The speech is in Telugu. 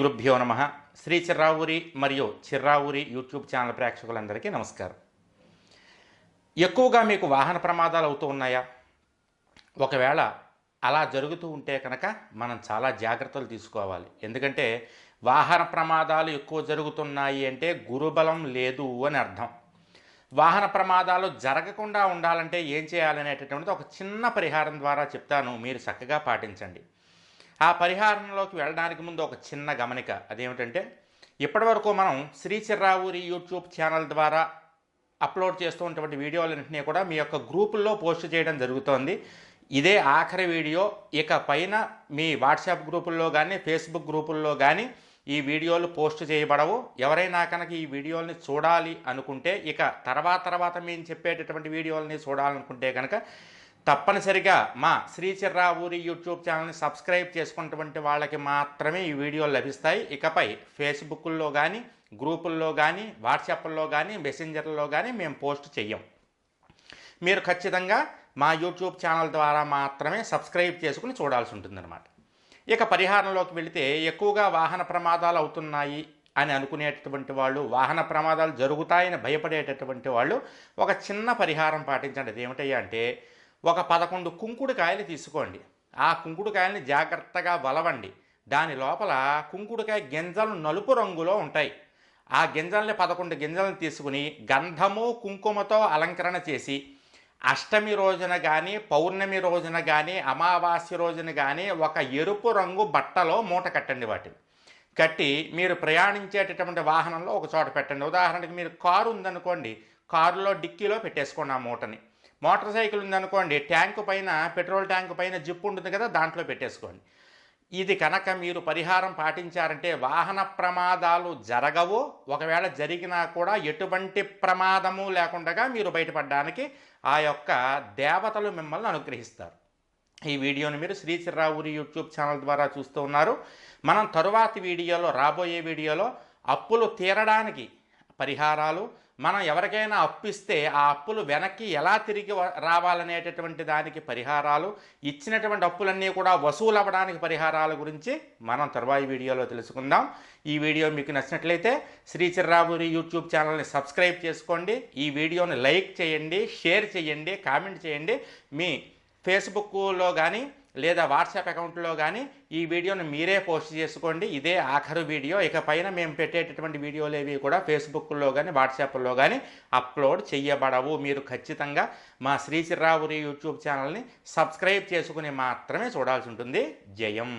గురుభ్యో నమ. శ్రీ చిర్రావూరి మరియు చిర్రావూరి యూట్యూబ్ ఛానల్ ప్రేక్షకులందరికీ నమస్కారం. ఎక్కువగా మీకు వాహన ప్రమాదాలు అవుతూ ఉన్నాయా? ఒకవేళ అలా జరుగుతూ ఉంటే కనుక మనం చాలా జాగ్రత్తలు తీసుకోవాలి. ఎందుకంటే వాహన ప్రమాదాలు ఎక్కువ జరుగుతున్నాయి అంటే గురుబలం లేదు అని అర్థం. వాహన ప్రమాదాలు జరగకుండా ఉండాలంటే ఏం చేయాలనేటటువంటిది ఒక చిన్న పరిహారం ద్వారా చెప్తాను. మీరు చక్కగా పాటించండి. ఆ పరిహారంలోకి వెళ్ళడానికి ముందు ఒక చిన్న గమనిక. అదేమిటంటే ఇప్పటివరకు మనం శ్రీ చిర్రావూరి యూట్యూబ్ ఛానల్ ద్వారా అప్లోడ్ చేస్తూ ఉన్నటువంటి వీడియోలన్నింటినీ కూడా మీ యొక్క గ్రూపుల్లో పోస్ట్ చేయడం జరుగుతోంది. ఇదే ఆఖరి వీడియో. ఇక పైన మీ వాట్సాప్ గ్రూపుల్లో కానీ ఫేస్బుక్ గ్రూపుల్లో కానీ ఈ వీడియోలు పోస్ట్ చేయబడవు. ఎవరైనా కనుక ఈ వీడియోల్ని చూడాలి అనుకుంటే ఇక తర్వాత తర్వాత మేము చెప్పేటటువంటి వీడియోలని చూడాలనుకుంటే కనుక తప్పనిసరిగా మా శ్రీ చిర్రావూరి యూట్యూబ్ ఛానల్ని సబ్స్క్రైబ్ చేసుకున్నటువంటి వాళ్ళకి మాత్రమే ఈ వీడియోలు లభిస్తాయి. ఇకపై ఫేస్బుక్లో కానీ గ్రూపుల్లో కానీ వాట్సాప్లో కానీ మెసెంజర్లో కానీ మేము పోస్ట్ చెయ్యం. మీరు ఖచ్చితంగా మా యూట్యూబ్ ఛానల్ ద్వారా మాత్రమే సబ్స్క్రైబ్ చేసుకుని చూడాల్సి ఉంటుందన్నమాట. ఇక పరిహారంలోకి వెళితే ఎక్కువగా వాహన ప్రమాదాలు అవుతున్నాయి అని అనుకునేటటువంటి వాళ్ళు వాహన ప్రమాదాలు జరుగుతాయని భయపడేటటువంటి వాళ్ళు ఒక చిన్న పరిహారం పాటించండి. అది ఏమిటయ్యా అంటే ఒక పదకొండు కుంకుడుకాయలు తీసుకోండి. ఆ కుంకుడుకాయల్ని జాగ్రత్తగా వలవండి. దాని లోపల కుంకుడుకాయ గింజలు నలుపు రంగులో ఉంటాయి. ఆ గింజల్ని పదకొండు గింజలను తీసుకుని గంధము కుంకుమతో అలంకరణ చేసి అష్టమి రోజున కానీ పౌర్ణమి రోజున కానీ అమావాస్య రోజున కానీ ఒక ఎరుపు రంగు బట్టలో మూట కట్టండి వాటిని. కట్టి మీరు ప్రయాణించేటటువంటి వాహనంలో ఒక చోట పెట్టండి. ఉదాహరణకి మీరు కారు ఉందనుకోండి కారులో డిక్కీలో పెట్టేసుకోండి ఆ మూటని. మోటార్ సైకిల్ ఉందనుకోండి ట్యాంకు పైన పెట్రోల్ ట్యాంకు పైన జిప్పు ఉంటుంది కదా దాంట్లో పెట్టేసుకోండి. ఇది కనుక మీరు పరిహారం పాటించారంటే వాహన ప్రమాదాలు జరగవు. ఒకవేళ జరిగినా కూడా ఎటువంటి ప్రమాదము లేకుండా మీరు బయటపడడానికి ఆ యొక్క దేవతలు మిమ్మల్ని అనుగ్రహిస్తారు. ఈ వీడియోని మీరు శ్రీ యూట్యూబ్ ఛానల్ ద్వారా చూస్తూ ఉన్నారు. మనం తరువాతి వీడియోలో రాబోయే వీడియోలో అప్పులు తీరడానికి పరిహారాలు మనం ఎవరికైనా అప్పిస్తే ఆ అప్పులు వెనక్కి ఎలా తిరిగి రావాలనేటటువంటి దానికి పరిహారాలు ఇచ్చినటువంటి అప్పులన్నీ కూడా వసూలు అవ్వడానికి పరిహారాల గురించి మనం తర్వాయి వీడియోలో తెలుసుకుందాం. ఈ వీడియో మీకు నచ్చినట్లయితే శ్రీ చిర్రాబూరి యూట్యూబ్ ఛానల్ని సబ్స్క్రైబ్ చేసుకోండి. ఈ వీడియోని లైక్ చేయండి షేర్ చేయండి కామెంట్ చేయండి. మీ ఫేస్బుక్లో కానీ లేదా వాట్సాప్ అకౌంట్లో కానీ ఈ వీడియోని మీరే పోస్ట్ చేసుకోండి. ఇదే ఆఖరు వీడియో. ఇక పైన మేము పెట్టేటటువంటి వీడియోలు ఏవి కూడా ఫేస్బుక్లో కానీ వాట్సాప్లో కానీ అప్లోడ్ చెయ్యబడవు. మీరు ఖచ్చితంగా మా శ్రీ చిర్రావురి యూట్యూబ్ ఛానల్ని సబ్స్క్రైబ్ చేసుకుని మాత్రమే చూడాల్సి ఉంటుంది. జయం.